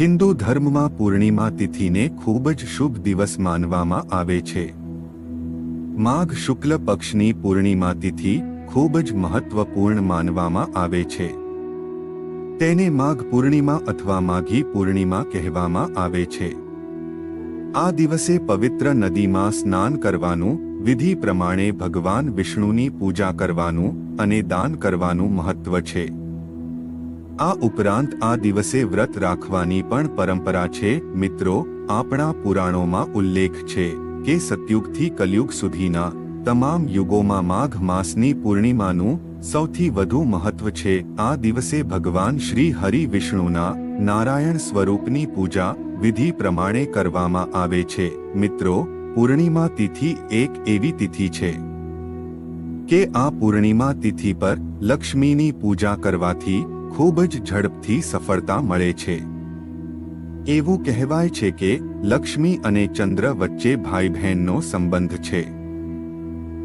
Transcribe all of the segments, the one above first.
હિન્દુ ધર્મમાં પૂર્ણિમા તિથિને ખૂબ જ શુભ દિવસ માનવામાં આવે છે. માઘ શુક્લ પક્ષની પૂર્ણિમા તિથિ ખૂબ જ મહત્વપૂર્ણ માનવામાં આવે છે. તેને માઘ પૂર્ણિમા અથવા માઘી પૂર્ણિમા કહેવામાં આવે છે. આ દિવસે પવિત્ર નદીમાં સ્નાન કરવાનું, વિધિ પ્રમાણે ભગવાન વિષ્ણુની પૂજા કરવાનું અને દાન કરવાનું મહત્વ છે. આ ઉપરાંત આ દિવસે વ્રત રાખવાની પણ પરંપરા છે. મિત્રો, આપણા પુરાણોમાં ઉલ્લેખ છે કે સતયુગથી કલયુગ સુધીના તમામ યુગોમાં માઘ માસની પૂર્ણિમાનું સૌથી વધુ મહત્વ છે. આ દિવસે ભગવાન શ્રી હરિ વિષ્ણુના નારાયણ સ્વરૂપની પૂજા વિધિ પ્રમાણે કરવામાં આવે છે. મિત્રો, પૂર્ણિમા તિથિ એક એવી તિથિ છે કે આ પૂર્ણિમા તિથિ પર લક્ષ્મીની પૂજા કરવાથી ખૂબ જ ઝડપથી સફળતા મળે છે. એવું કહેવાય છે કે લક્ષ્મી અને ચંદ્ર વચ્ચે ભાઈ બહેનનો સંબંધ છે.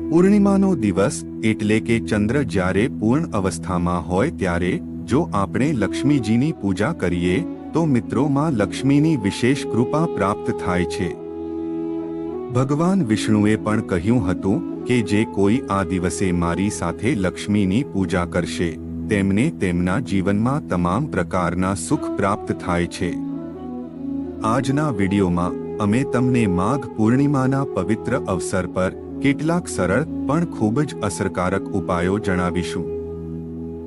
પૂર્ણિમાનો દિવસ એટલે કે ચંદ્ર જ્યારે પૂર્ણ અવસ્થામાં હોય ત્યારે, જો આપણે લક્ષ્મીજીની પૂજા કરીએ, તો મિત્રોમાં લક્ષ્મીની વિશેષ કૃપા પ્રાપ્ત થાય છે. ભગવાન વિષ્ણુએ પણ કહ્યું હતું કે જે કોઈ આ દિવસે મારી સાથે લક્ષ્મીની પૂજા કરશે. તેમને તેમના જીવનમાં તમામ પ્રકારના સુખ પ્રાપ્ત થાય છે. આજના વિડીયોમાં અમે તમને માઘ પૂર્ણિમાના પવિત્ર અવસર પર કેટલાક સરળ પણ ખૂબ જ અસરકારક ઉપાયો જણાવીશું.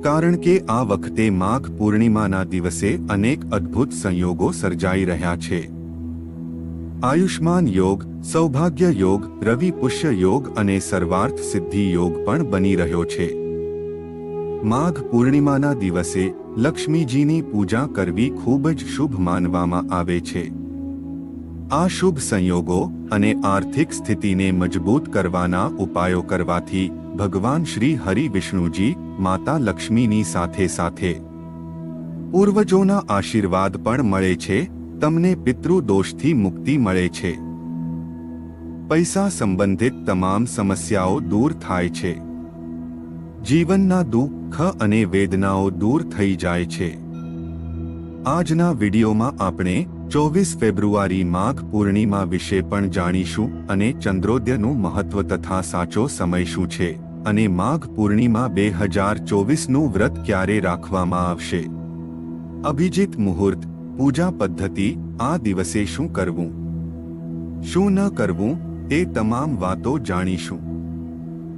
કારણ કે આ વખતે માઘ પૂર્ણિમાના દિવસે અનેક અદ્ભુત સંયોગો સર્જાઈ રહ્યા છે. આયુષ્માન યોગ, સૌભાગ્ય યોગ, રવિ પુષ્ય યોગ અને સર્વાર્થ સિદ્ધિ યોગ પણ બની રહ્યો છે. માઘ પૂર્ણિમાના દિવસે લક્ષ્મીજીની પૂજા કરવી ખૂબ જ શુભ માનવામાં આવે છે. આ શુભ સંયોગો અને આર્થિક સ્થિતિને મજબૂત કરવાના ઉપાયો કરવાથી ભગવાન શ્રી હરિ વિષ્ણુજી માતા લક્ષ્મીની સાથે સાથે પૂર્વજોના આશીર્વાદ પણ મળે છે, તમને પિતૃદોષથી મુક્તિ મળે છે. પૈસા સંબંધિત તમામ સમસ્યાઓ દૂર થાય છે. જીવનના દુઃખ અને વેદનાઓ દૂર થઈ જાય છે. આજના વિડીયોમાં આપણે ચોવીસ ફેબ્રુઆરી માઘ પૂર્ણિમા વિશે પણ જાણીશું અને ચંદ્રોદયનું મહત્વ તથા સાચો સમય શું છે અને માઘ પૂર્ણિમા બે હજાર ચોવીસનું વ્રત ક્યારે રાખવામાં આવશે. અભિજીત મુહૂર્ત, પૂજા પદ્ધતિ, આ દિવસે શું કરવું? શું ન કરવું? એ તમામ વાતો જાણીશું.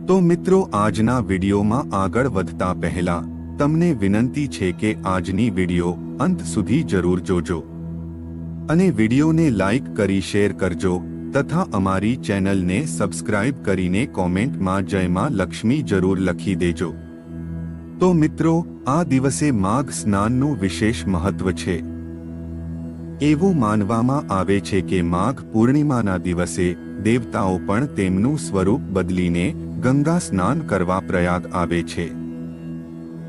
તો મિત્રો આજના વિડીયોમાં આગળ વધતા પહેલા, તમને વિનંતી છે કે આજની વીડિયો અંત સુધી જરૂર જોજો. અને વિડીયોને લાઇક કરી શેર કરજો, તથા અમારી ચેનલને સબસ્ક્રાઇબ કરીને કોમેન્ટમાં જયમાં લક્ષ્મી જરૂર લખી દેજો. તો મિત્રો, આ દિવસે માઘ સ્નાનનું વિશેષ મહત્વ છે. એવું માનવામાં આવે છે કે માઘ પૂર્ણિમાના દિવસે દેવતાઓ પણ તેમનું સ્વરૂપ બદલીને ગંગા સ્નાન કરવા પ્રયાગ આવે છે.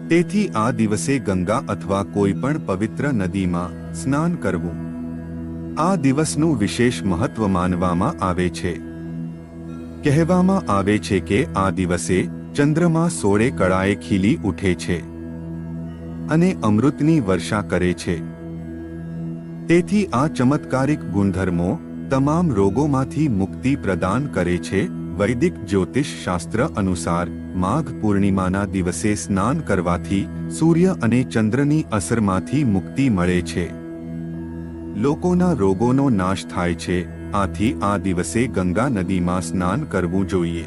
તેથી આ દિવસે ગંગા અથવા કોઈ પણ પવિત્ર નદીમાં સ્નાન કરવું. આ દિવસનું વિશેષ મહત્વ માનવામાં આવે છે. કહેવામાં આવે છે કે આ દિવસે ચંદ્રમા સોળે કળાએ ખીલી ઉઠે છે. અને અમૃતની વર્ષા કરે છે. તેથી આ ચમત્કારિક ગુણધર્મો તમામ રોગોમાંથી મુક્તિ પ્રદાન કરે છે વૈદિક જ્યોતિષ શાસ્ત્ર અનુસાર માઘ પૂર્ણિમાના દિવસે સ્નાન કરવાથી સૂર્ય અને ચંદ્રની અસરમાંથી મુક્તિ મળે છે. લોકોના રોગોનો નાશ થાય છે, આથી આ દિવસે ગંગા નદીમાં સ્નાન કરવું જોઈએ.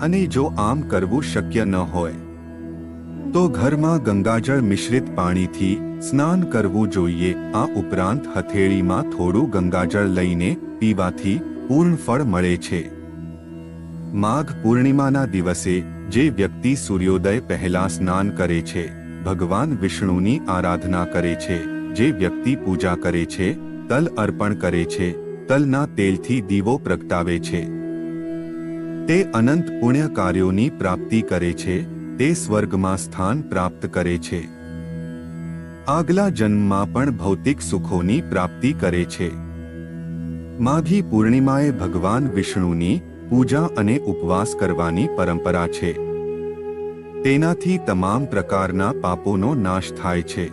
અને જો આમ કરવું શક્ય ન હોય, તો ઘરમાં ગંગાજળ મિશ્રિત પાણીથી સ્નાન કરવું જોઈએ. આ ઉપરાંત હથેળીમાં થોડું ગંગાજળ લઈને પીવાથી પૂર્ણ ફળ મળે છે. માઘ પૂર્ણિમાના દિવસે જે વ્યક્તિ સૂર્યોદય પહેલા સ્નાન કરે છે, ભગવાન વિષ્ણુની આરાધના કરે છે, જે વ્યક્તિ પૂજા કરે છે, તલ અર્પણ કરે છે, તલના તેલથી દીવો પ્રગટાવે છે. તે અનંત પુણ્ય કાર્યોની પ્રાપ્તિ કરે છે, તે સ્વર્ગમાં સ્થાન પ્રાપ્ત કરે છે. આગલા જન્મમાં પણ ભૌતિક સુખોની પ્રાપ્તિ કરે છે. માઘી પૂર્ણિમાએ ભગવાન વિષ્ણુની પૂજા અને ઉપવાસ કરવાની પરંપરા છે. તેનાથી તમામ પ્રકારના પાપોનો નાશ થાય છે.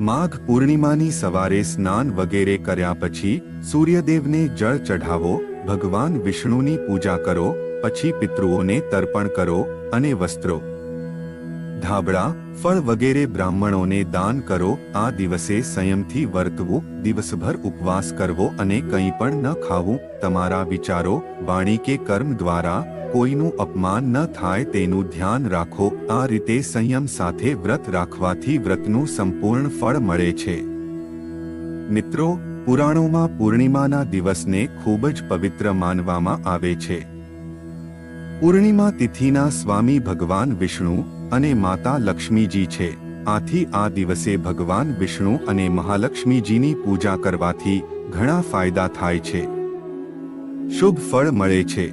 માઘ પૂર્ણિમાની સવારે સ્નાન વગેરે કર્યા પછી સૂર્યદેવને જળ ચઢાવો, ભગવાન વિષ્ણુની પૂજા કરો, પછી પિતૃઓને તર્પણ કરો અને વસ્ત્રો ધાબળા, ફળ વગેરે બ્રાહ્મણોને દાન કરો, આ દિવસે સંયમથી વર્તવું, દિવસભર ઉપવાસ કરવો અને કંઈ પણ ન ખાવું, તમારા વિચારો, વાણી કે કર્મ દ્વારા કોઈનું અપમાન ન થાય તેનું ધ્યાન રાખો, આ રીતે સંયમ સાથે વ્રત રાખવાથી વ્રતનું સંપૂર્ણ ફળ મળે છે. મિત્રો, પુરાણોમાં પૂર્ણિમાના દિવસને ખૂબ જ પવિત્ર માનવામાં આવે છે. પૂર્ણિમા તિથિના સ્વામી ભગવાન વિષ્ણુ અને માતા લક્ષ્મીજી છે. આથી આ દિવસે ભગવાન વિષ્ણુ અને મહાલક્ષ્મીજીની પૂજા કરવાથી ઘણા ફાયદા થાય છે. શુભ ફળ મળે છે.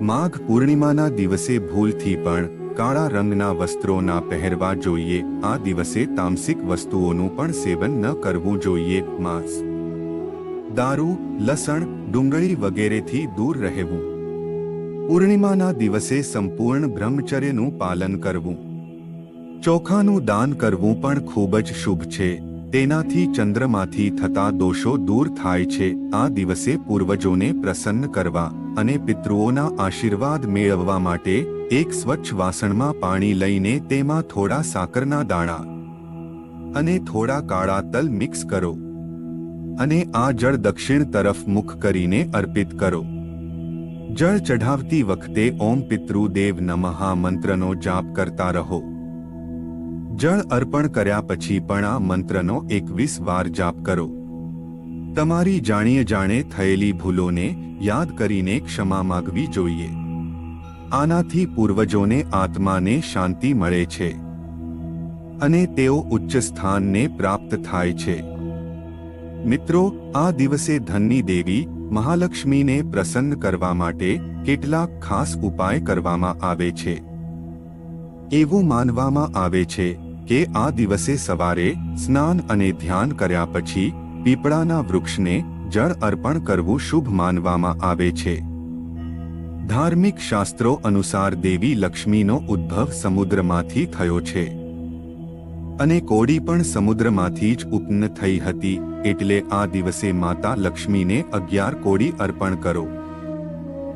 માઘ પૂર્ણિમાના દિવસે ભૂલથી પણ કાળા રંગના વસ્ત્રો ના પહેરવા જોઈએ. આ દિવસે તામસિક વસ્તુઓનું પણ સેવન ન કરવું જોઈએ. માંસ, દારૂ, લસણ, ડુંગળી વગેરેથી દૂર રહેવું. પૂર્ણિમાના દિવસે સંપૂર્ણ બ્રહ્મચર્યનું પાલન કરવું. ચોખાનું દાન કરવું પણ ખૂબ જ શુભ છે. તેનાથી ચંદ્રમાંથી થતા દોષો દૂર થાય છે. આ દિવસે પૂર્વજોને પ્રસન્ન કરવા અને પિતૃઓના આશીર્વાદ મેળવવા માટે એક સ્વચ્છ વાસણમાં પાણી લઈને તેમાં થોડા સાકરના દાણા અને થોડા કાળા તલ મિક્સ કરો અને આ જળ દક્ષિણ તરફ મુખ કરીને અર્પિત કરો. જળ ચઢાવતી વખતે ઓમ પિતૃદેવ નમઃ મંત્રનો જાપ કરતા રહો. જળ અર્પણ કર્યા પછી પણ આ મંત્રનો એકવીસ વાર જાપ કરો. તમારી જાણીએ જાણે થયેલી ભૂલોને યાદ કરીને ક્ષમા માગવી જોઈએ. આનાથી પૂર્વજોને આત્માને શાંતિ મળે છે. અને તેઓ ઉચ્ચ સ્થાનને પ્રાપ્ત થાય છે. મિત્રો, આ દિવસે ધનની દેવી મહાલક્ષ્મીને પ્રસન્ન કરવા માટે કેટલાક ખાસ ઉપાય કરવામાં આવે છે. એવું માનવામાં આવે છે કે આ દિવસે સવારે સ્નાન અને ધ્યાન કર્યા પછી પીપળાના વૃક્ષને જળ અર્પણ કરવું શુભ માનવામાં આવે છે. ધાર્મિક શાસ્ત્રો અનુસાર દેવી લક્ષ્મીનો ઉદ્ભવ સમુદ્રમાંથી થયો છે. અને કોડી પણ સમુદ્રમાંથી જ ઉત્પન્ન થઈ હતી, એટલે આ દિવસે માતા લક્ષ્મીને અગિયાર કોડી અર્પણ કરો.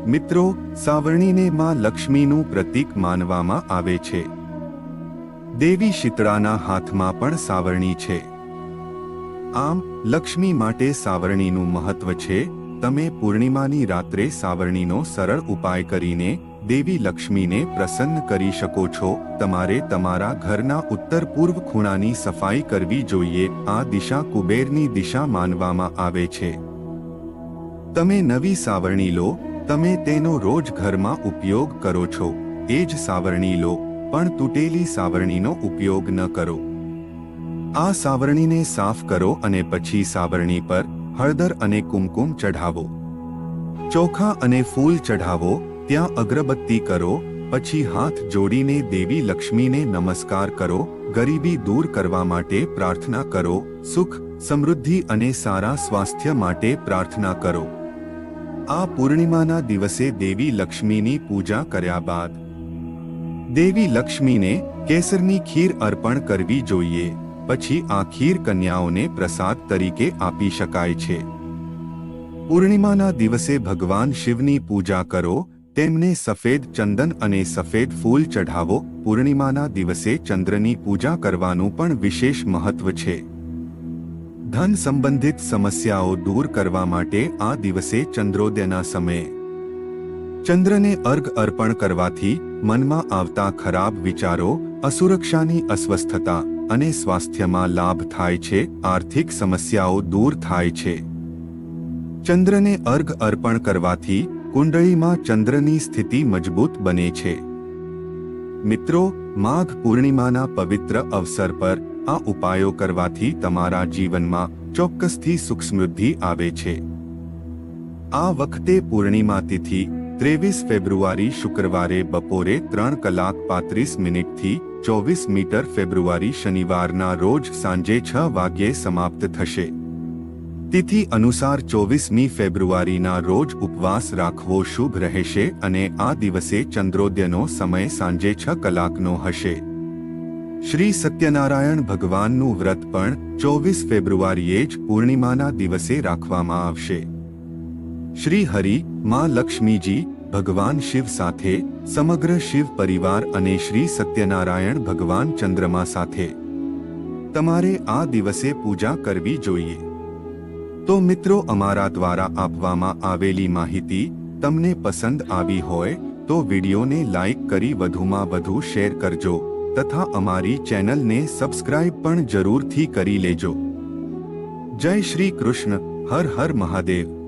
મિત્રો, સાવરણીને માં લક્ષ્મીનું પ્રતીક માનવામાં આવે છે. દેવી શીતળાના હાથમાં પણ સાવરણી છે. આમ, લક્ષ્મી માટે સાવરણીનું મહત્વ છે તમે પૂર્ણિમાની રાત્રે સાવરણીનો સરળ ઉપાય કરીને દેવી લક્ષ્મીને પ્રસન્ન કરી શકો છો. તમારે તમારા ઘરના ઉત્તર પૂર્વ ખૂણાની સફાઈ કરવી જોઈએ. આ દિશા કુબેરની દિશા માનવામાં આવે છે. તમે નવી સાવરણી લો. તમે તેનો રોજ ઘરમાં ઉપયોગ કરો છો. એ જ સાવરણી લો, પણ તૂટેલી સાવરણીનો ઉપયોગ ન કરો. આ સાવરણીને સાફ કરો અને પછી સાવરણી પર હળદર અને કુમકુમ ચઢાવો. ચોખા અને ફૂલ ચઢાવો, ત્યાં અગરબત્તી કરો, પછી હાથ જોડીને દેવી લક્ષ્મીને નમસ્કાર કરો, ગરીબી દૂર કરવા માટે પ્રાર્થના કરો, સુખ, સમૃદ્ધિ અને સારા સ્વાસ્થ્ય માટે પ્રાર્થના કરો. આ પૂર્ણિમાના દિવસે દેવી લક્ષ્મીની પૂજા કર્યા બાદ. દેવી લક્ષ્મીને કેસરની ખીર અર્પણ કરવી જોઈએ. પછી આ ખીર કન્યાઓને પ્રસાદ તરીકે આપી શકાય છે. પૂર્ણિમાના દિવસે ભગવાન શિવની પૂજા કરો, તેમને સફેદ ચંદન અને સફેદ ફૂલ ચઢાવો. પૂર્ણિમાના દિવસે ચંદ્રની પૂજા કરવાનું પણ વિશેષ મહત્વ છે. ધન સંબંધિત સમસ્યાઓ દૂર કરવા માટે આ દિવસે ચંદ્રોદયના સમયે ચંદ્રને અર્ઘ અર્પણ કરવાથી મનમાં આવતા ખરાબ વિચારો, અસુરક્ષાની અસ્વસ્થતા અને સ્વાસ્થ્યમાં લાભ થાય છે, આર્થિક સમસ્યાઓ દૂર થાય છે. ચંદ્રને અર્ઘ અર્પણ કરવાથી કુંડળીમાં ચંદ્રની સ્થિતિ મજબૂત બને છે. મિત્રો, માઘ પૂર્ણિમાના પવિત્ર અવસર પર આ ઉપાયો કરવાથી તમારા જીવનમાં ચોક્કસથી સુખ આવે છે. આ વખતે પૂર્ણિમા તિથિ, ત્રેવીસ ફેબ્રુઆરી શુક્રવારે બપોરે ત્રણ કલાક પાંત્રીસ મિનિટથી ચોવીસ મીટર ફેબ્રુઆરી શનિવારના રોજ સાંજે છ વાગ્યે સમાપ્ત થશે. તિથિ અનુસાર ચોવીસમી ફેબ્રુઆરીના રોજ ઉપવાસ રાખવો શુભ રહેશે અને આ દિવસે ચંદ્રોદયનો સમય સાંજે છ કલાકનો હશે. શ્રી સત્યનારાયણ ભગવાનનું વ્રત પણ ચોવીસ ફેબ્રુઆરીએ જ પૂર્ણિમાના દિવસે રાખવામાં આવશે. શ્રી હરિ, મા લક્ષ્મીજી ભગવાન શિવ સાથે, સમગ્ર શિવ પરિવાર અને શ્રી સત્યનારાયણ ભગવાન ચંદ્રમા સાથે. તમારે આ દિવસે પૂજા કરવી જોઈએ. તો મિત્રો અમારા દ્વારા આપવામાં આવેલી માહિતી તમને પસંદ આવી હોય, તો વિડીયોને લાઈક કરી વધુમાં વધુ શેર કરજો, તથા અમારી ચેનલને સબસ્ક્રાઇબ પણ જરૂરથી કરી લેજો. જય શ્રી કૃષ્ણ, હર હર મહાદેવ.